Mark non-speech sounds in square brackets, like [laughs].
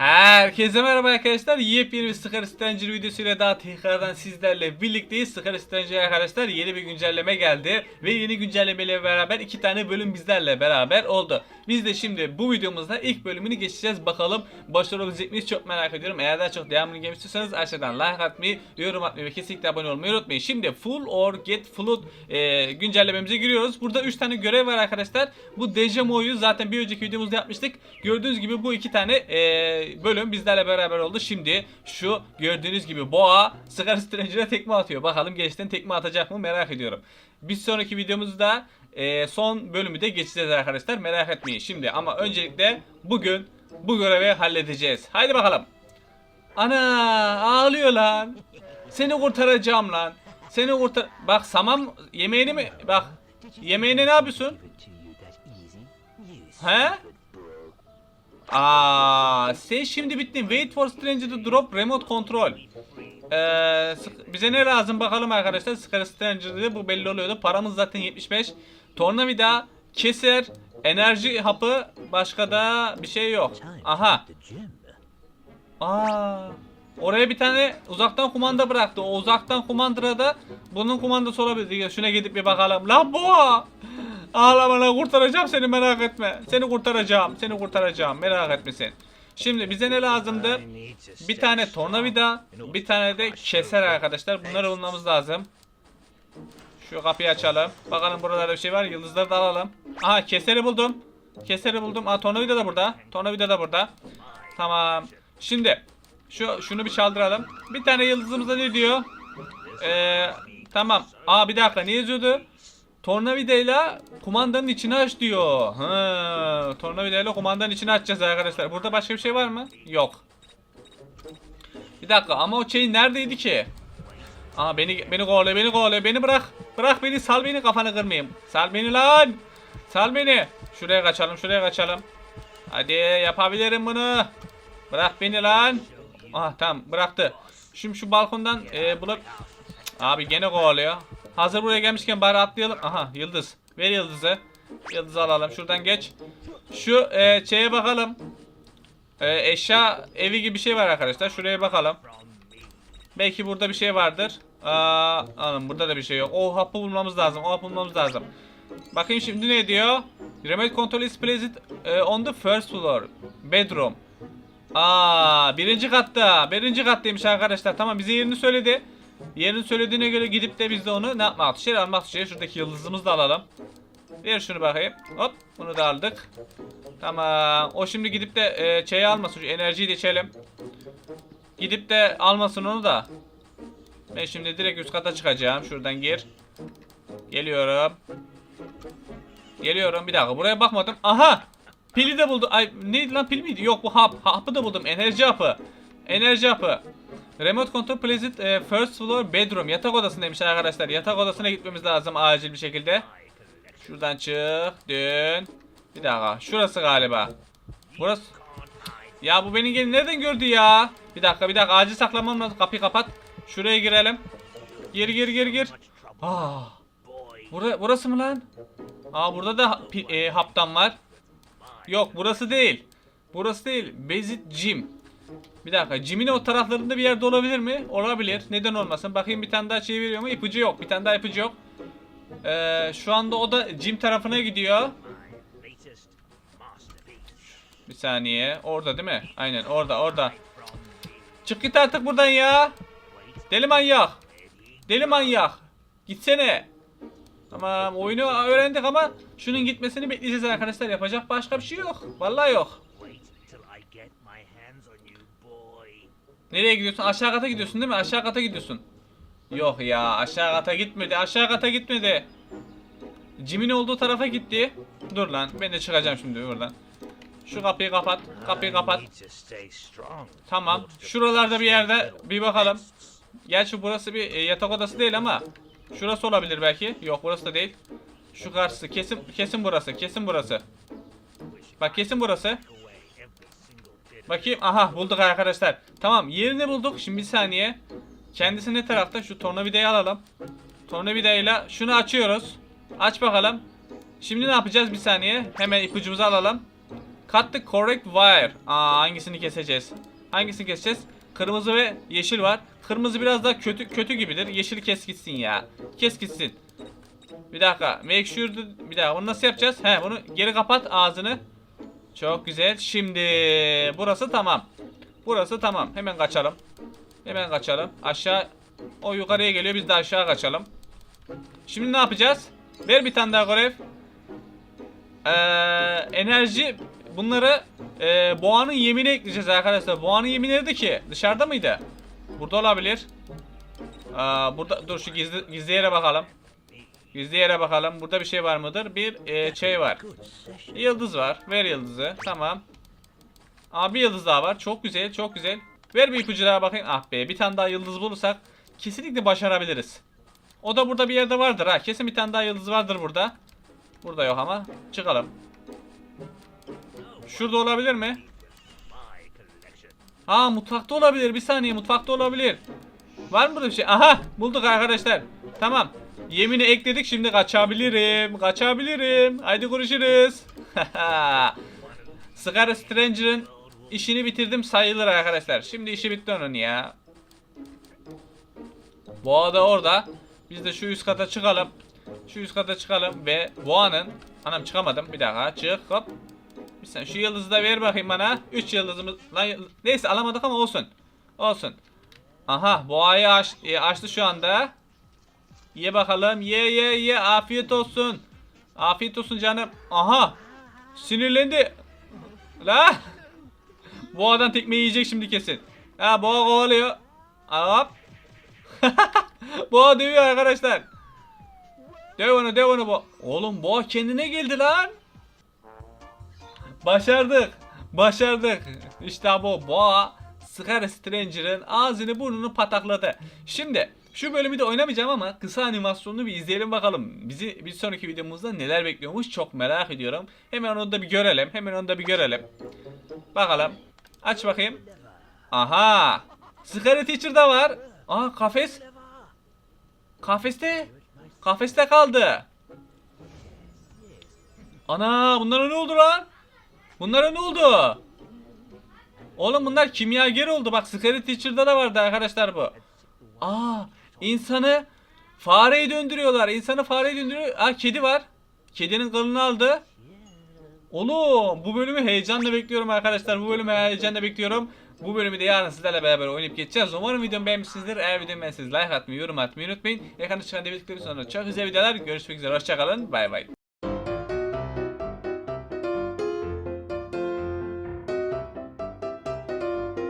Herkese merhaba arkadaşlar. Yepyeni bir Scar Stranger videosuyla daha tekrardan sizlerle birlikteyiz. Scar Stranger arkadaşlar yeni bir güncelleme geldi. Ve yeni güncellemeyle beraber iki tane bölüm bizlerle beraber oldu. Biz de şimdi bu videomuzda ilk bölümünü geçeceğiz. Bakalım başarabilecek miyiz çok merak ediyorum. Eğer daha çok devamını gelmek istiyorsanız aşağıdan like atmayı, yorum atmayı ve kesinlikle abone olmayı unutmayın. Şimdi Full or Get Flood e, güncellememize giriyoruz. Burada 3 tane görev var arkadaşlar. Bu Dejamo'yu zaten bir önceki videomuzda yapmıştık. Gördüğünüz gibi bu iki tane e, bölüm bizlerle beraber oldu. Şimdi şu gördüğünüz gibi Boğa Scar Stranger'a tekme atıyor. Bakalım gerçekten tekme atacak mı merak ediyorum. Bir sonraki videomuzda e, son bölümü de geçeceğiz arkadaşlar. Merak etmeyin. Şimdi ama öncelikle bugün bu görevi halledeceğiz. Haydi bakalım. Ana ağlıyor lan. Seni kurtaracağım lan. Seni kurtar... Bak samam yemeğini mi... Bak yemeğini ne yapıyorsun? He? Aa, sen şimdi bittin. Wait for stranger to drop remote control. Ee, bize ne lazım bakalım arkadaşlar. Scar Stranger'da bu belli oluyordu. Paramız zaten 75. Tornavida, keser, enerji hapı, başka da bir şey yok. Aha. Aa. Oraya bir tane uzaktan kumanda bıraktı. O uzaktan kumandada bunun kumandası olabilir. Şuna gidip bir bakalım. Lan bu. Ağlama lan kurtaracağım seni merak etme. Seni kurtaracağım. Seni kurtaracağım. Merak etme sen. Şimdi bize ne lazımdı? Bir tane tornavida, bir tane de keser arkadaşlar. Bunları bulmamız lazım. Şu kapıyı açalım. Bakalım buralarda bir şey var. Yıldızları da alalım. Aha keseri buldum. Keseri buldum. Aa tornavida da burada. Tornavida da burada. Tamam. Şimdi şu şunu bir çaldıralım. Bir tane yıldızımızda ne diyor? Ee, tamam. Aa bir dakika ne yazıyordu? Tornavidayla kumandanın içini aç diyor. Ha, tornavidayla kumandanın içini açacağız arkadaşlar. Burada başka bir şey var mı? Yok. Bir dakika ama o şey neredeydi ki? Aa beni beni kovalıyor, beni kovalıyor. Beni bırak. Bırak beni, sal beni kafanı kırmayayım. Sal beni lan. Sal beni. Şuraya kaçalım, şuraya kaçalım. Hadi yapabilirim bunu. Bırak beni lan. Ah tamam bıraktı. Şimdi şu balkondan e, bulup... Abi gene kovalıyor. Hazır buraya gelmişken bari atlayalım. Aha yıldız. Ver yıldızı. Yıldızı alalım. Şuradan geç. Şu e, şeye bakalım. E, eşya evi gibi bir şey var arkadaşlar. Şuraya bakalım. Belki burada bir şey vardır. Aa, anam burada da bir şey yok. O hapı bulmamız lazım. O hapı bulmamız lazım. Bakayım şimdi ne diyor? Remote control is placed eh, on the first floor. Bedroom. Aa, birinci katta. Birinci kattaymış arkadaşlar. Tamam bize yerini söyledi. Yerini söylediğine göre gidip de biz de onu ne yapmak için almak için şuradaki yıldızımızı da alalım. Ver şunu bakayım. Hop bunu da aldık. Tamam. O şimdi gidip de e, şeyi almasın. Şu enerjiyi de içelim. Gidip de almasın onu da. Ben şimdi direkt üst kata çıkacağım. Şuradan gir. Geliyorum. Geliyorum bir dakika buraya bakmadım. Aha! Pili de buldum. Ay neydi lan pil miydi? Yok bu hap. Hapı da buldum. Enerji hapı. Enerji hapı. Remote control placed e, first floor bedroom. Yatak odasındaymış arkadaşlar. Yatak odasına gitmemiz lazım acil bir şekilde. Şuradan çık. Dön. Bir dakika. Şurası galiba. Burası. Ya bu beni gelin nereden gördü ya? Bir dakika bir dakika acil saklamam lazım. Kapıyı kapat. Şuraya girelim. Gir gir gir gir. Aa. Bura, burası mı lan? Aa burada da e, haptan var. Yok burası değil. Burası değil. Bezit Gym. Bir dakika. Gym'in o taraflarında bir yerde olabilir mi? Olabilir. Neden olmasın? Bakayım bir tane daha şey veriyor mu? İpucu yok. Bir tane daha ipucu yok. Ee, şu anda o da gym tarafına gidiyor. Bir saniye. Orada değil mi? Aynen orada orada. Çık git artık buradan ya. Deli manyak. Deli manyak. Gitsene. Tamam oyunu öğrendik ama şunun gitmesini bekleyeceğiz arkadaşlar. Yapacak başka bir şey yok. Vallahi yok. Nereye gidiyorsun? Aşağı kata gidiyorsun değil mi? Aşağı kata gidiyorsun. Yok ya aşağı kata gitmedi. Aşağı kata gitmedi. Jim'in olduğu tarafa gitti. Dur lan ben de çıkacağım şimdi buradan. Şu kapıyı kapat. Kapıyı kapat. Tamam. Şuralarda bir yerde bir bakalım. Gerçi burası bir e, yatak odası değil ama şurası olabilir belki. Yok burası da değil. Şu karşısı kesin kesin burası. Kesin burası. Bak kesin burası. Bakayım. Aha bulduk arkadaşlar. Tamam yerini bulduk. Şimdi bir saniye. Kendisi ne tarafta? Şu tornavidayı alalım. Tornavidayla şunu açıyoruz. Aç bakalım. Şimdi ne yapacağız bir saniye? Hemen ipucumuzu alalım. Cut the correct wire. Aa hangisini keseceğiz? Hangisini keseceğiz? Kırmızı ve yeşil var. Kırmızı biraz daha kötü kötü gibidir. Yeşili kes gitsin ya. Kes gitsin. Bir dakika. Make sure bir dakika. Bunu nasıl yapacağız? He bunu geri kapat ağzını. Çok güzel. Şimdi burası tamam. Burası tamam. Hemen kaçalım. Hemen kaçalım. Aşağı o yukarıya geliyor. Biz de aşağı kaçalım. Şimdi ne yapacağız? Ver bir tane daha görev. Ee, enerji bunları e, boğanın yemine ekleyeceğiz arkadaşlar. Boğanın yemi nerede ki? Dışarıda mıydı? Burada olabilir. Aa, burada dur şu gizli gizli yere bakalım. Gizli yere bakalım. Burada bir şey var mıdır? Bir e, şey var. Yıldız var. Ver yıldızı. Tamam. Aa bir yıldız daha var. Çok güzel, çok güzel. Ver bir ipucu daha bakayım. Ah be, bir tane daha yıldız bulursak kesinlikle başarabiliriz. O da burada bir yerde vardır ha. Kesin bir tane daha yıldız vardır burada. Burada yok ama. Çıkalım. Şurada olabilir mi? Ha mutfakta olabilir. Bir saniye mutfakta olabilir. Var mı burada bir şey? Aha bulduk arkadaşlar. Tamam. Yemini ekledik şimdi kaçabilirim. Kaçabilirim. Haydi görüşürüz. [laughs] Scar Stranger'ın işini bitirdim sayılır arkadaşlar. Şimdi işi bitti onun ya. Boğa da orada. Biz de şu üst kata çıkalım. Şu üst kata çıkalım ve Boğa'nın Anam çıkamadım. Bir dakika çık hop. Bir sen şu yıldızı da ver bakayım bana. 3 yıldızımız. Neyse alamadık ama olsun. Olsun. Aha boğayı aç, e, açtı şu anda. Ye bakalım. Ye ye ye. Afiyet olsun. Afiyet olsun canım. Aha. Sinirlendi. La. Boğadan tekme yiyecek şimdi kesin. Ha boğa kovalıyor. Hop. [laughs] boğa dövüyor arkadaşlar. Döv onu döv onu boğa. Oğlum boğa kendine geldi lan. Başardık. Başardık. İşte bu boğa Scar Stranger'ın ağzını burnunu patakladı. Şimdi şu bölümü de oynamayacağım ama kısa animasyonunu bir izleyelim bakalım. Bizi bir sonraki videomuzda neler bekliyormuş çok merak ediyorum. Hemen onu da bir görelim. Hemen onu da bir görelim. Bakalım. Aç bakayım. Aha. Scar Teacher da var. Aa kafes. Kafeste. Kafeste kaldı. Ana bunlara ne oldu lan? Bunlara ne oldu? Oğlum bunlar kimyager oldu. Bak Scary Teacher'da da vardı arkadaşlar bu. Aa, insanı fareye döndürüyorlar. İnsanı fareye döndürüyor. Aa kedi var. Kedinin kılını aldı. Oğlum bu bölümü heyecanla bekliyorum arkadaşlar. Bu bölümü heyecanla bekliyorum. Bu bölümü de yarın sizlerle beraber oynayıp geçeceğiz. Umarım videomu beğenmişsinizdir. Eğer videomu beğendiyseniz like atmayı, yorum atmayı unutmayın. Ekranda çıkan devletleri sonra çok güzel videolar. Görüşmek üzere. Hoşçakalın. Bay bay.